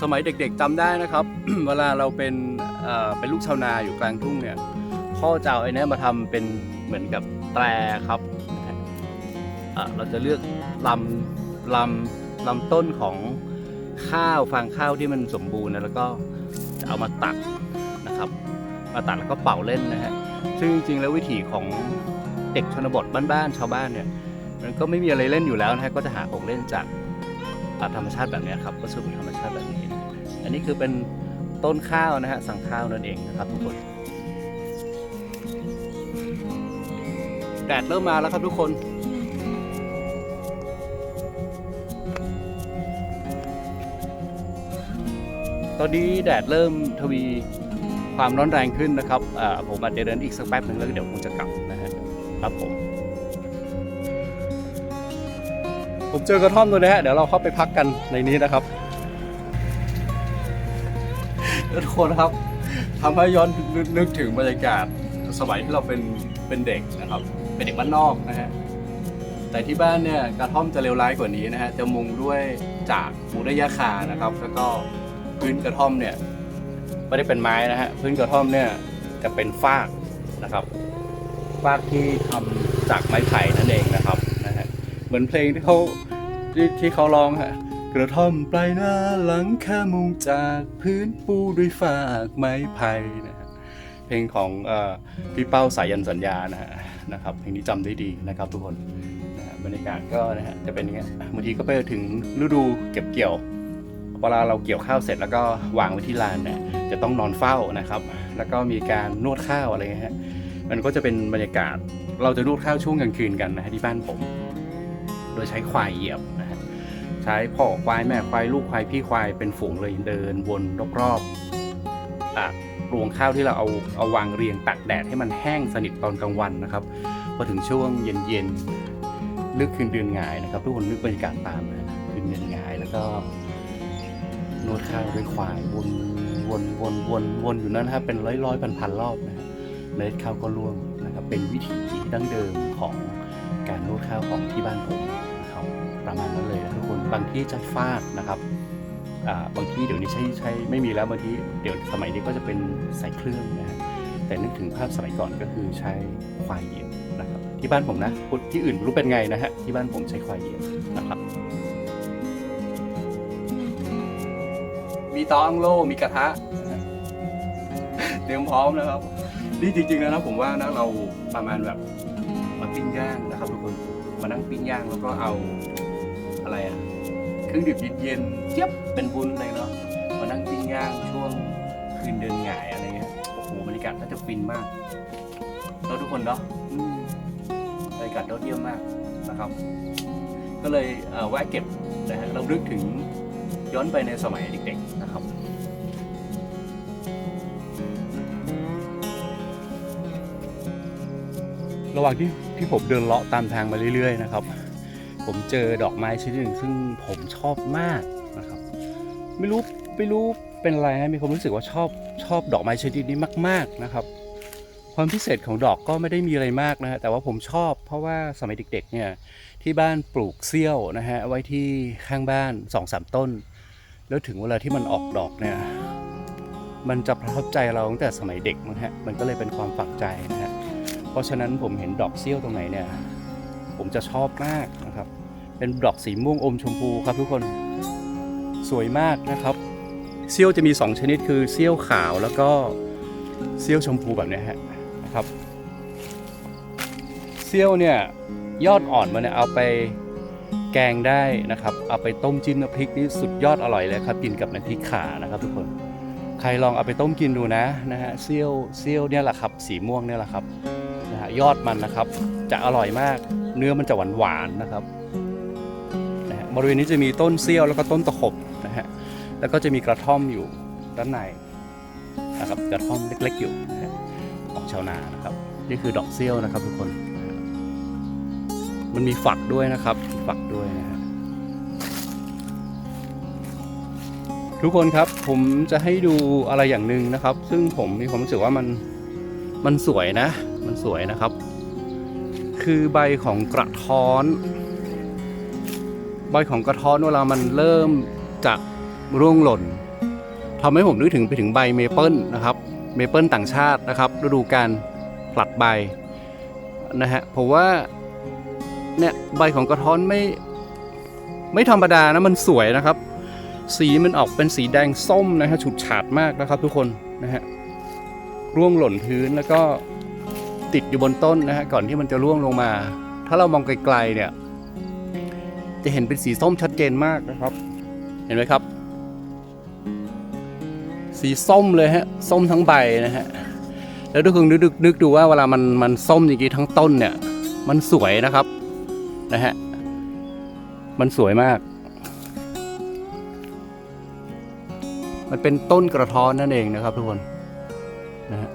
สมัยเด็กๆจำได้นะครับ เวลาเราเป็นเป็นลูกชาวนาอยู่กลางทุ่งเนี่ยพ่อจะเอาไอ้นี้ยมาทำเป็นเหมือนกับแตรครับเอ่อเราจะเลือกลำลำลำต้นของข้าวฟางข้าวที่มันสมบูรณ์นะแล้วก็จะเอามาตัดนะครับ มาตัดแล้วก็เป่าเล่นนะฮะซึ่งจริงๆแล้ววิถีของเด็กชนบทบ้านๆชาวบ้านเนี่ยมันก็ไม่มีอะไรเล่นอยู่แล้วนะฮะก็จะหาของเล่นจาก ตาธรรมชาติแบบนี้ครับวัสดุธรรมชาติแบบนี้ อันนี้คือเป็นต้นข้าวนะฮะสั่งข้าวนั่นเองนะครับทุกคนแดดเริ่มมาแล้วครับทุกคน ตอนนี้แดดเริ่มทวีความร้อนแรงขึ้นนะครับผมอาจจะเดินอีกสักแป๊บหนึ่งแล้วเดี๋ยวคงจะกลับนะฮะครับผม ผมเจอกระท่อมตัวนี้ฮะเดี๋ยวเราเข้าไปพักกันในนี้นะครับทุกคนครับทำให้ย้อนนึกถึงบรรยากาศสมัยที่เราเป็นเป็นเด็กนะครับ เป็นเด็กบ้านนอกนะฮะแต่ที่บ้านเนี่ยกระท่อมจะเลวร้ายกว่านี้นะฮะจะมุงด้วยจากมุงด้วยหญ้าคานะครับ แล้วก็พื้นกระท่อมเนี่ยไม่ได้เป็นไม้นะฮะพื้นกระท่อมเนี่ยจะเป็นฟากนะครับฟากที่ทำจากไม้ไผ่นั่นเองนะครับ มือนเพลงที่เขาที่ที่เขาร้องฮะกระท่อมปลายหน้าหลังคามุงจากพื้นปูด้วยฝากไม้ไผ่นะฮะเพลงของเอ่อพี่เป้าสายันสัญญานะฮะนะครับเพลงนี้จำได้ดีนะครับทุกคนนะฮะบรรยากาศก็นะฮะจะเป็นอย่างเงี้ยบางทีก็ไปถึงฤดูเก็บเกี่ยวเวลาเราเกี่ยวข้าวเสร็จแล้วก็วางไว้ที่ลานเนี่ยจะต้องนอนเฝ้านะครับ แล้วก็มีการนวดข้าวอะไรเงี้ยฮะมันก็จะเป็นบรรยากาศเราจะนวดข้าวช่วงกลางคืนกันนะฮะที่บ้านผม โดยใช้ควายเหยียบนะฮะใช้พ่อควายแม่ควายลูกควายพี่ควายเป็นฝูงเลยเดินวนรอบๆรวงข้าวที่เราเอาเอาวางเรียงตากแดดให้มันแห้งสนิทตอนกลางวันนะครับพอถึงช่วงเย็นๆลึกคืนเดือนงายนะครับ ทุกคนนึกบรรยากาศตามนะคืนเดือนงายแล้วก็นวดข้าวด้วยควายวนวนวนวนวนอยู่นั้นนะครับเป็นร้อยร้อยพันพันรอบนะฮะเมล็ดข้าวก็ร่วงนะครับเป็นวิถีดั้งเดิมของการนวดข้าวของที่บ้านผม บางที่จะฟาดนะครับอ่าบางที่เดี๋ยวนี้ใช้ใช้ไม่มีแล้วบางที่เดี๋ยวสมัยนี้ก็จะเป็นใส่เครื่องนะฮะแต่นึกถึงภาพสมัยก่อนก็คือใช้ควายเหยียบนะครับ ที่บ้านผมนะที่อื่นไม่รู้เป็นไงนะฮะที่บ้านผมใช้ควายเหยียบนะครับ มีตออังโลมีกระทะเตรียมพร้อมนะครับนี่จริงๆแล้วนะผมว่านะเราประมาณแบบมาปิ้งย่างนะครับทุกคนมานั่งปิ้งย่างแล้วก็เอาอะไรอะ รื่องดื่มเย็นๆเจี๊ยบเป็นบุญเลยเนาะมานั่งปิ้งย่างช่วงคืนเดินหงายอะไรเงี้ยโอ้โหบรรยากาศน่าจะฟินมากแล้วทุกคนเนาะอืมบรรยากาศยอดเยี่ยมมากนะครับ ก็เลยเอ่อแวะเก็บนะฮะเราลึกถึงย้อนไปในสมัยเด็กๆนะครับระหว่างที่ที่ผมเดินเลาะตามทางมาเรื่อยๆนะครับ ผมเจอดอกไม้ชนิดหนึ่งซึ่งผมชอบมากนะครับ ไม่รู้ไม่รู้เป็นอะไรนะมีความรู้สึกว่าชอบชอบดอกไม้ชนิดนี้มาก ๆนะครับ ความพิเศษของดอกก็ไม่ได้มีอะไรมากนะฮะแต่ว่าผมชอบเพราะว่าสมัยเด็กๆเนี่ยที่บ้านปลูกเซี่ยวนะฮะไว้ที่ข้างบ้านสองสามต้น แล้วถึงเวลาที่มันออกดอกเนี่ยมันจะประทับใจเราตั้งแต่สมัยเด็กมั้งฮะมันก็เลยเป็นความฝังใจนะฮะเพราะฉะนั้นผมเห็นดอกเซี่ยวตรงไหนเนี่ยผมจะชอบมาก เป็นดอกสีม่วงอมชมพูครับทุกคนสวยมากนะครับเซี่ยวจะมี 2 ชนิดคือเซี่ยวขาวแล้วก็เซี่ยวชมพูแบบนี้ฮะนะครับเซี่ยวเนี่ยยอดอ่อนมันเนี่ยเอาไปแกงได้นะครับ เอาไปต้มจิ้มน้ำพริกนี่สุดยอดอร่อยเลยครับกินกับน้ำพริกขานะครับ ทุกคนใครลองเอาไปต้มกินดูนะนะฮะเซี่ยวเซี่ยวเนี่ยแหละครับ สีม่วงเนี่ยแหละครับนะฮะยอดมันนะครับ จะอร่อยมากเนื้อมันจะหวานหวานนะครับ บริเวณนี้จะมีต้นเซี่ยวแล้วก็ต้นตะขบนะฮะแล้วก็จะมีกระท่อมอยู่ด้านในนะครับกระท่อมเล็กๆอยู่ของชาวนานะครับ นี่คือดอกเซี่ยวนะครับทุกคน มันมีฝักด้วยนะครับฝักด้วยนะฮะทุกคนครับผมจะให้ดูอะไรอย่างหนึ่งนะครับ ซึ่งผมมีความรู้สึกว่ามันมันสวยนะ มันสวยนะครับ คือใบของกระท้อน ใบของกระท้อนเวลามันเริ่มจากร่วงหล่นทำให้ผมนึกถึงไปถึงใบเมเปิลนะครับเมเปิลต่างชาตินะครับฤดูการผลัดใบนะฮะผมว่าเนี่ยใบของกระท้อนไม่ไม่ธรรมดานะมันสวยนะครับ สีมันออกเป็นสีแดงส้มนะฮะฉูดฉาดมากนะครับทุกคนนะฮะร่วงหล่นพื้นแล้วก็ติดอยู่บนต้นนะฮะก่อนที่มันจะร่วงลงมา ถ้าเรามองไกลๆเนี่ย จะเห็นเป็นสีส้มชัดเจนมากนะครับ เห็นไหมครับ สีส้มเลยฮะส้มทั้งใบนะฮะแล้วทุกคนนึกนึกดูว่าเวลามันมันส้มอย่างนี้ทั้งต้นเนี่ย มันสวยนะครับนะฮะมันสวยมาก มันเป็นต้นกระท้อนนั่นเองนะครับทุกคนนะฮะ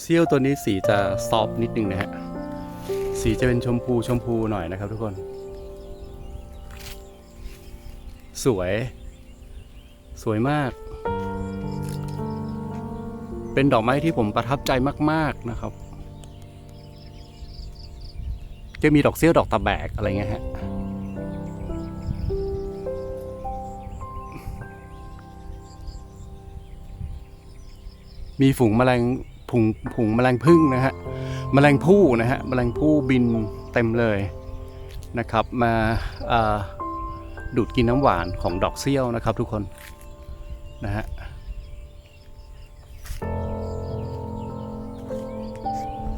เซี่ยวตัวนี้สีจะซอฟต์นิดนึงนะฮะ สีจะเป็นชมพูชมพูหน่อยนะครับทุกคน สวย สวยมาก เป็นดอกไม้ที่ผมประทับใจมาก ๆนะครับ จะมีดอกเซี่ยวดอกตะแบกอะไรเงี้ยฮะมีฝูงแมลง ผงผงแมลงพึ่งนะฮะแมลงผู้นะฮะแมลงผู้บินเต็มเลยนะครับ มาดูดกินน้ำหวานของดอกเซี่ยวนะครับทุกคนนะฮะ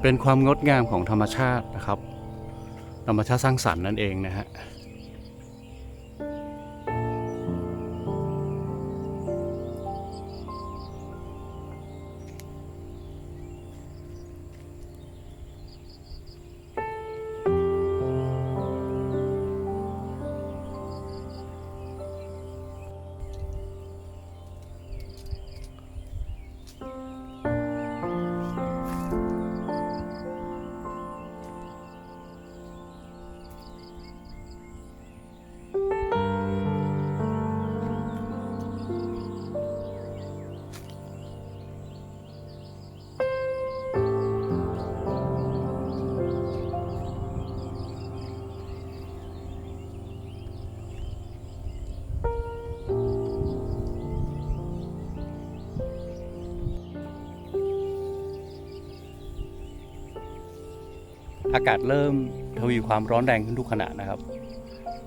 เป็นความงดงามของธรรมชาตินะครับ ธรรมชาติสร้างสรรค์นั่นเองนะฮะ อากาศเริ่มทวีความร้อนแรงขึ้นทุกขณะนะครับ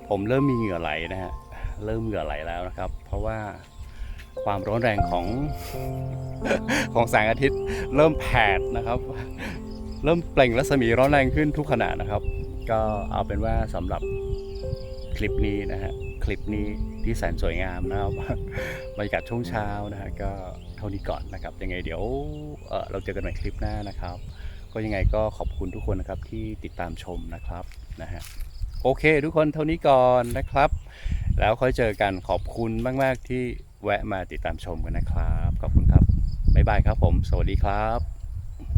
ผมเริ่มมีเหงื่อไหลนะฮะเริ่มเหงื่อไหลแล้วนะครับ เพราะว่าความร้อนแรงของของแสงอาทิตย์ เริ่มแผดนะครับ เริ่มเปล่งรัศมีร้อนแรงขึ้นทุกขณะนะครับ ก็เอาเป็นว่าสำหรับคลิปนี้นะฮะคลิปนี้ที่แสนสวยงามนะครับบรรยากาศช่วงเช้านะฮะก็เท่านี้ก่อนนะครับ ยังไงเดี๋ยวเเราเจอกันใหม่คลิปหน้านะครับ ก็ยังไงก็ขอบคุณทุกคนนะครับที่ติดตามชมนะครับนะฮะโอเค ทุกคนเท่านี้ก่อนนะครับ แล้วค่อยเจอกันขอบคุณมาก ๆ ที่แวะมาติดตามชมกันนะครับ ขอบคุณครับบ๊ายบายครับผม สวัสดีครับ